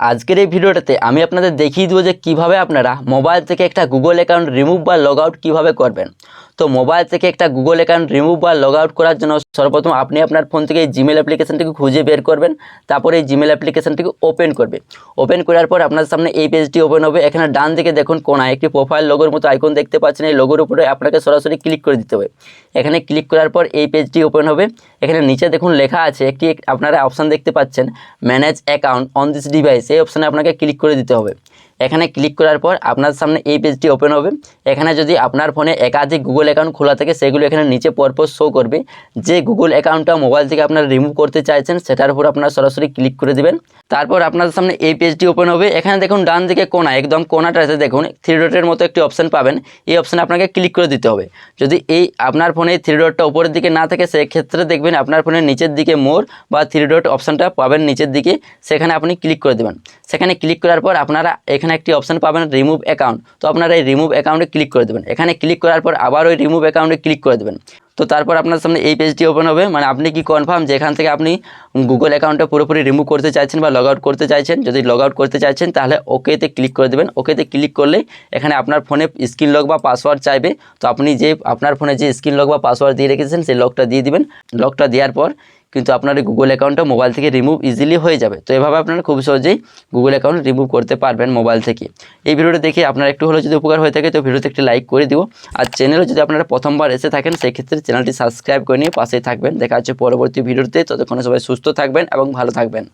আজকের এই ভিডিওটাতে আমি আপনাদের দেখিয়ে দেবো যে কীভাবে আপনারা মোবাইল থেকে একটা গুগল অ্যাকাউন্ট রিমুভ বা লগ আউট কীভাবে করবেন। তো মোবাইল থেকে একটা গুগল অ্যাকাউন্ট রিমুভ বা লগ আউট করার জন্য সর্বপ্রথম আপনি আপনার ফোন থেকে এই জিমেল অ্যাপ্লিকেশনটিকে খুঁজে বের করবেন, তারপরে এই জিমেল অ্যাপ্লিকেশনটিকে ওপেন করবে। ওপেন করার পর আপনার সামনে এই পেজটি ওপেন হবে। এখানে ডান দিকে দেখুন কোনায় একটি প্রোফাইল লোগোর মতো আইকন দেখতে পাচ্ছেন। এই লোগোর উপরে আপনাকে সরাসরি ক্লিক করে দিতে হবে। এখানে ক্লিক করার পর এই পেজটি ওপেন হবে। এখানে নিচে দেখুন লেখা আছে একটি আপনারা অপশান দেখতে পাচ্ছেন manage account on this device এই অপশানে আপনাকে ক্লিক করে দিতে হবে। এখানে ক্লিক করার পর আপনার সামনে এই পেজটি ওপেন হবে। এখানে যদি আপনার ফোনে একাধিক গুগল অ্যাকাউন্ট খোলা থাকে, সেগুলো এখানে নিচে পরপর শো করবে। যে গুগল অ্যাকাউন্টটা মোবাইল থেকে আপনারা রিমুভ করতে চাইছেন, সেটার উপর আপনারা সরাসরি ক্লিক করে দেবেন। তারপর আপনার সামনে এই পেজটি ওপেন হবে। এখানে দেখুন, ডান দিকে কোনা একদম কোনাটাতে দেখুন থ্রি ডটের মতো একটি অপশান পাবেন। এই অপশানে আপনাকে ক্লিক করে দিতে হবে। যদি এই আপনার ফোনে থ্রি ডটটা উপরের দিকে না থাকে, সেক্ষেত্রে দেখবেন আপনার ফোনের নিচের দিকে মোর বা থ্রি ডট অপশানটা পাবেন নিচের দিকে। সেখানে আপনি ক্লিক করে দেবেন। সেখানে ক্লিক করার পর আপনারা এখানে একটি অপশান পাবেন রিমুভ অ্যাকাউন্ট তো আপনারা এই রিমুভ অ্যাকাউন্টে ক্লিক করে দেবেন। এখানে ক্লিক করার পর আবার ওই রিমুভ অ্যাকাউন্টে ক্লিক করে দেবেন। তো তারপর আপনার সামনে এই পেজটি ওপেন হবে। মানে আপনি কি কনফার্ম যে এখান থেকে আপনি গুগল অ্যাকাউন্টটা পুরোপুরি রিমুভ করতে চাইছেন বা লগ আউট করতে চাইছেন? যদি লগ আউট করতে চাইছেন, তাহলে ওকেতে ক্লিক করে দেবেন। ওকেতে ক্লিক করলে এখানে আপনার ফোনে স্ক্রিন লক বা পাসওয়ার্ড চাইবে। তো আপনি যে আপনার ফোনে যে স্ক্রিন লক বা পাসওয়ার্ড দিয়ে রেখেছেন, সেই লকটা দিয়ে দিবেন। লকটা দেওয়ার পর কিন্তু আপনার গুগল অ্যাকাউন্টটা মোবাইল থেকে রিমুভ ইজিলি হয়ে যাবে। তো এভাবে আপনারা খুব সহজেই গুগল অ্যাকাউন্ট রিমুভ করতে পারবেন মোবাইল থেকে। এই ভিডিওটা দেখে আপনার একটু হলেও যদি উপকার হয়ে থাকে, তো ভিডিওতে একটি লাইক করে দিও। আর চ্যানেলে যদি আপনারা প্রথমবার এসে থাকেন, সেক্ষেত্রে চ্যানেলটি সাবস্ক্রাইব করে নিয়ে পাশেই থাকবেন। দেখা হচ্ছে পরবর্তী ভিডিওতে। ততক্ষণে সবাই সুস্থ থাকবেন এবং ভালো থাকবেন।